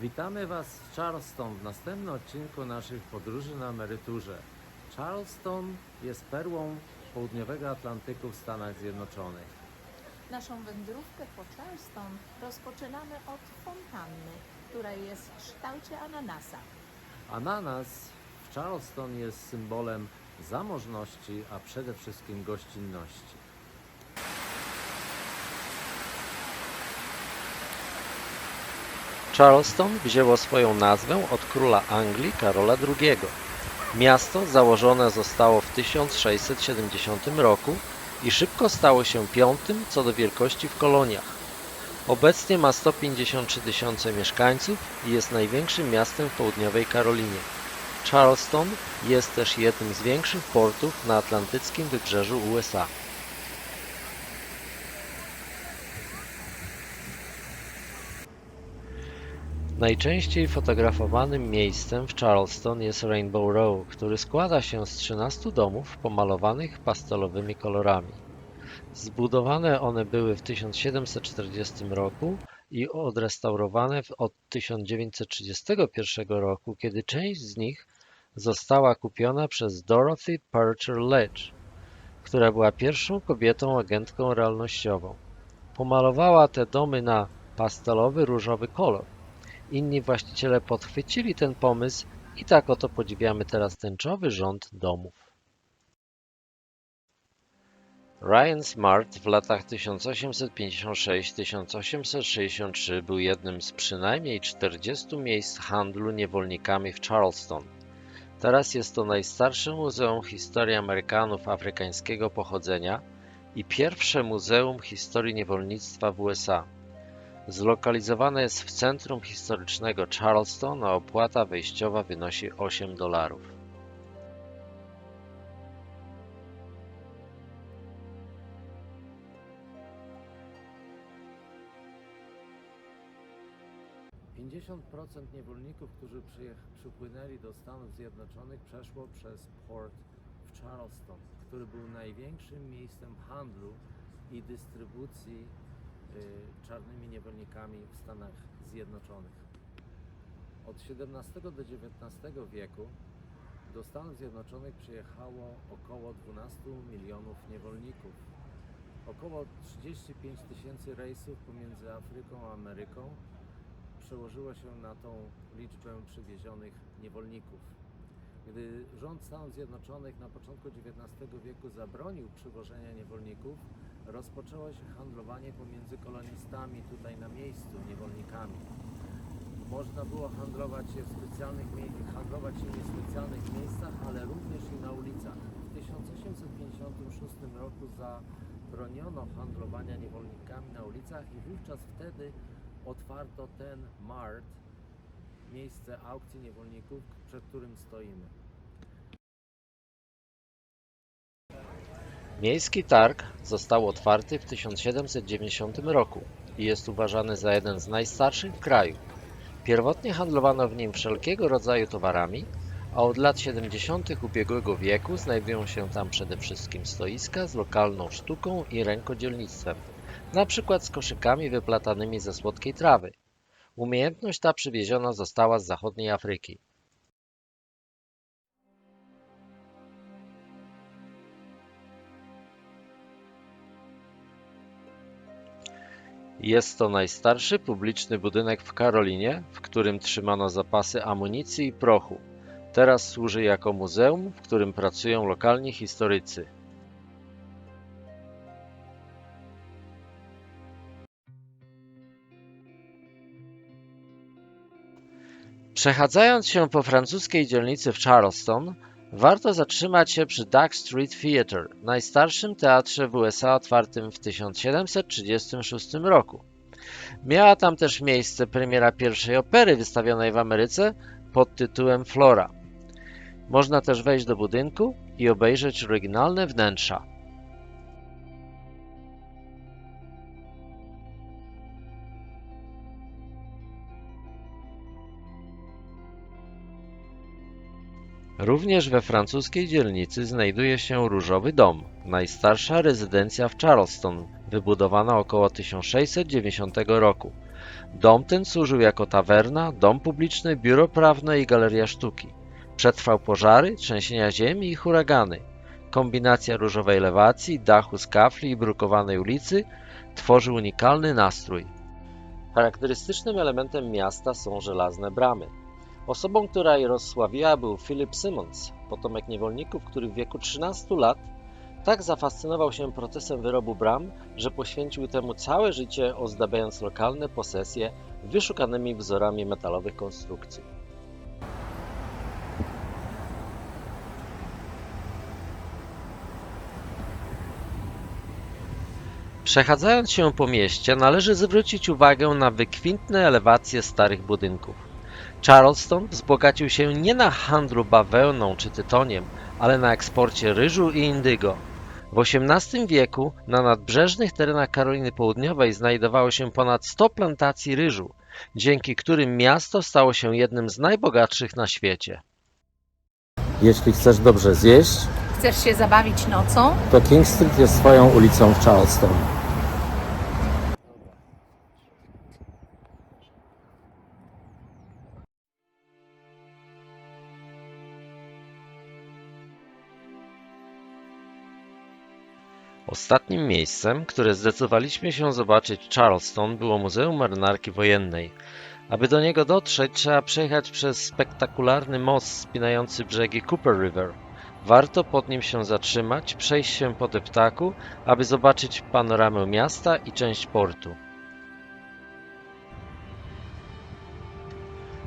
Witamy Was w Charleston w następnym odcinku naszych podróży na emeryturze. Charleston jest perłą południowego Atlantyku w Stanach Zjednoczonych. Naszą wędrówkę po Charleston rozpoczynamy od fontanny, która jest w kształcie ananasa. Ananas w Charleston jest symbolem zamożności, a przede wszystkim gościnności. Charleston wzięło swoją nazwę od króla Anglii Karola II. Miasto założone zostało w 1670 roku i szybko stało się piątym co do wielkości w koloniach. Obecnie ma 153 tysiące mieszkańców i jest największym miastem w południowej Karolinie. Charleston jest też jednym z większych portów na atlantyckim wybrzeżu USA. Najczęściej fotografowanym miejscem w Charleston jest Rainbow Row, który składa się z 13 domów pomalowanych pastelowymi kolorami. Zbudowane one były w 1740 roku i odrestaurowane od 1931 roku, kiedy część z nich została kupiona przez Dorothy Parcher Ledge, która była pierwszą kobietą agentką realnościową. Pomalowała te domy na pastelowy różowy kolor. Inni właściciele podchwycili ten pomysł i tak oto podziwiamy teraz tęczowy rząd domów. Ryan Smart w latach 1856-1863 był jednym z przynajmniej 40 miejsc handlu niewolnikami w Charleston. Teraz jest to najstarsze muzeum historii Amerykanów afrykańskiego pochodzenia i pierwsze muzeum historii niewolnictwa w USA. Zlokalizowane jest w centrum historycznego Charleston, a opłata wejściowa wynosi 8 dolarów. Procent niewolników, którzy przypłynęli do Stanów Zjednoczonych, przeszło przez port w Charleston, który był największym miejscem handlu i dystrybucji czarnymi niewolnikami w Stanach Zjednoczonych. Od XVII do XIX wieku do Stanów Zjednoczonych przyjechało około 12 milionów niewolników. Około 35 tysięcy rejsów pomiędzy Afryką a Ameryką przełożyło się na tą liczbę przywiezionych niewolników. Gdy rząd Stanów Zjednoczonych na początku XIX wieku zabronił przywożenia niewolników, rozpoczęło się handlowanie pomiędzy kolonistami tutaj na miejscu niewolnikami. Można było handlować je w specjalnych, handlować nimi w specjalnych miejscach, ale również i na ulicach. W 1856 roku zabroniono handlowania niewolnikami na ulicach i wówczas wtedy otwarto ten mart, miejsce aukcji niewolników, przed którym stoimy. Miejski targ został otwarty w 1790 roku i jest uważany za jeden z najstarszych w kraju. Pierwotnie handlowano w nim wszelkiego rodzaju towarami, a od lat 70. ubiegłego wieku znajdują się tam przede wszystkim stoiska z lokalną sztuką i rękodzielnictwem, na przykład z koszykami wyplatanymi ze słodkiej trawy. Umiejętność ta przywieziona została z zachodniej Afryki. Jest to najstarszy publiczny budynek w Karolinie, w którym trzymano zapasy amunicji i prochu. Teraz służy jako muzeum, w którym pracują lokalni historycy. Przechadzając się po francuskiej dzielnicy w Charleston, warto zatrzymać się przy Duck Street Theatre, najstarszym teatrze w USA otwartym w 1736 roku. Miała tam też miejsce premiera pierwszej opery wystawionej w Ameryce pod tytułem Flora. Można też wejść do budynku i obejrzeć oryginalne wnętrza. Również we francuskiej dzielnicy znajduje się Różowy Dom, najstarsza rezydencja w Charleston, wybudowana około 1690 roku. Dom ten służył jako tawerna, dom publiczny, biuro prawne i galeria sztuki. Przetrwał pożary, trzęsienia ziemi i huragany. Kombinacja różowej elewacji, dachu z kafli i brukowanej ulicy tworzy unikalny nastrój. Charakterystycznym elementem miasta są żelazne bramy. Osobą, która je rozsławiła był Philip Simmons, potomek niewolników, który w wieku 13 lat tak zafascynował się procesem wyrobu bram, że poświęcił temu całe życie, ozdabiając lokalne posesje wyszukanymi wzorami metalowych konstrukcji. Przechadzając się po mieście, należy zwrócić uwagę na wykwintne elewacje starych budynków. Charleston wzbogacił się nie na handlu bawełną czy tytoniem, ale na eksporcie ryżu i indygo. W XVIII wieku na nadbrzeżnych terenach Karoliny Południowej znajdowało się ponad 100 plantacji ryżu, dzięki którym miasto stało się jednym z najbogatszych na świecie. Jeśli chcesz dobrze zjeść, Chcesz się zabawić nocą? to King Street jest swoją ulicą w Charleston. Ostatnim miejscem, które zdecydowaliśmy się zobaczyć w Charleston było Muzeum Marynarki Wojennej. Aby do niego dotrzeć, trzeba przejechać przez spektakularny most spinający brzegi Cooper River. Warto pod nim się zatrzymać, przejść się po deptaku, aby zobaczyć panoramę miasta i część portu.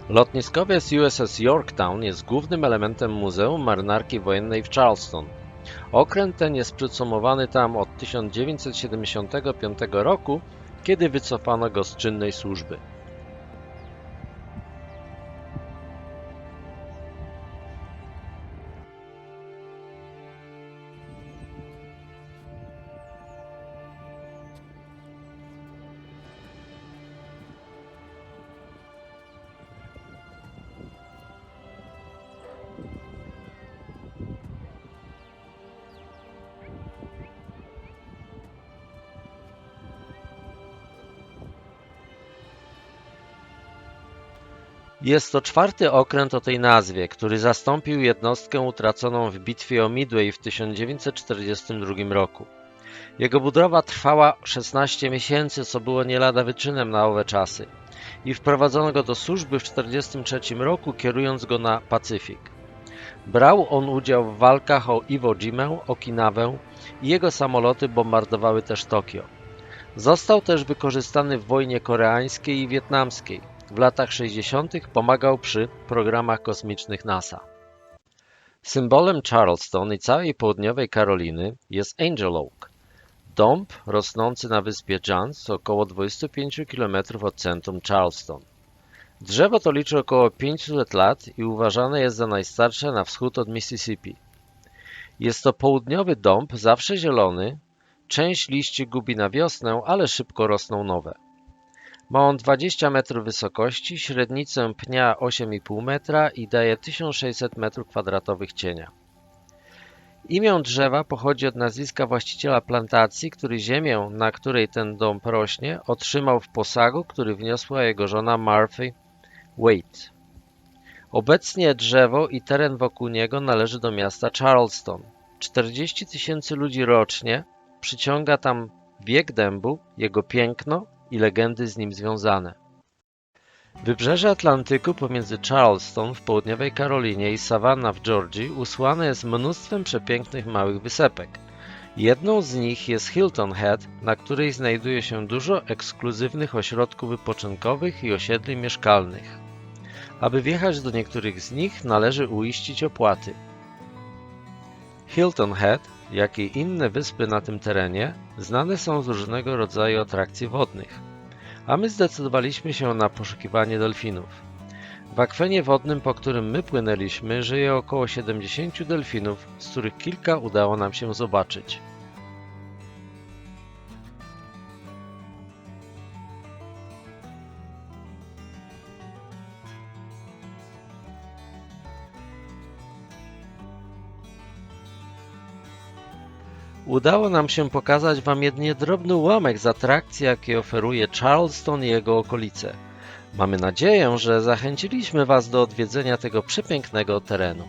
Lotniskowiec USS Yorktown jest głównym elementem Muzeum Marynarki Wojennej w Charleston. Okręt ten jest przycumowany tam od 1975 roku, kiedy wycofano go z czynnej służby. Jest to czwarty okręt o tej nazwie, który zastąpił jednostkę utraconą w bitwie o Midway w 1942 roku. Jego budowa trwała 16 miesięcy, co było nie lada wyczynem na owe czasy i wprowadzono go do służby w 1943 roku, kierując go na Pacyfik. Brał on udział w walkach o Iwo Jimę, Okinawę i jego samoloty bombardowały też Tokio. Został też wykorzystany w wojnie koreańskiej i wietnamskiej. W latach 60. pomagał przy programach kosmicznych NASA. Symbolem Charleston i całej południowej Karoliny jest Angel Oak, dąb rosnący na wyspie Johns, około 25 km od centrum Charleston. Drzewo to liczy około 500 lat i uważane jest za najstarsze na wschód od Mississippi. Jest to południowy dąb, zawsze zielony, część liści gubi na wiosnę, ale szybko rosną nowe. Ma on 20 metrów wysokości, średnicę pnia 8,5 metra i daje 1600 m2 cienia. Imię drzewa pochodzi od nazwiska właściciela plantacji, który ziemię, na której ten dąb rośnie, otrzymał w posagu, który wniosła jego żona Marthy Wade. Obecnie drzewo i teren wokół niego należy do miasta Charleston. 40 tysięcy ludzi rocznie przyciąga tam wiek dębu, jego piękno i legendy z nim związane. Wybrzeże Atlantyku pomiędzy Charleston w południowej Karolinie i Savannah w Georgii usłane jest mnóstwem przepięknych małych wysepek. Jedną z nich jest Hilton Head, na której znajduje się dużo ekskluzywnych ośrodków wypoczynkowych i osiedli mieszkalnych. Aby wjechać do niektórych z nich należy uiścić opłaty. Hilton Head, jak i inne wyspy na tym terenie, znane są z różnego rodzaju atrakcji wodnych, a my zdecydowaliśmy się na poszukiwanie delfinów. W akwenie wodnym, po którym my płynęliśmy, żyje około 70 delfinów, z których kilka udało nam się zobaczyć. Udało nam się pokazać Wam jedynie drobny ułamek z atrakcji, jakie oferuje Charleston i jego okolice. Mamy nadzieję, że zachęciliśmy Was do odwiedzenia tego przepięknego terenu.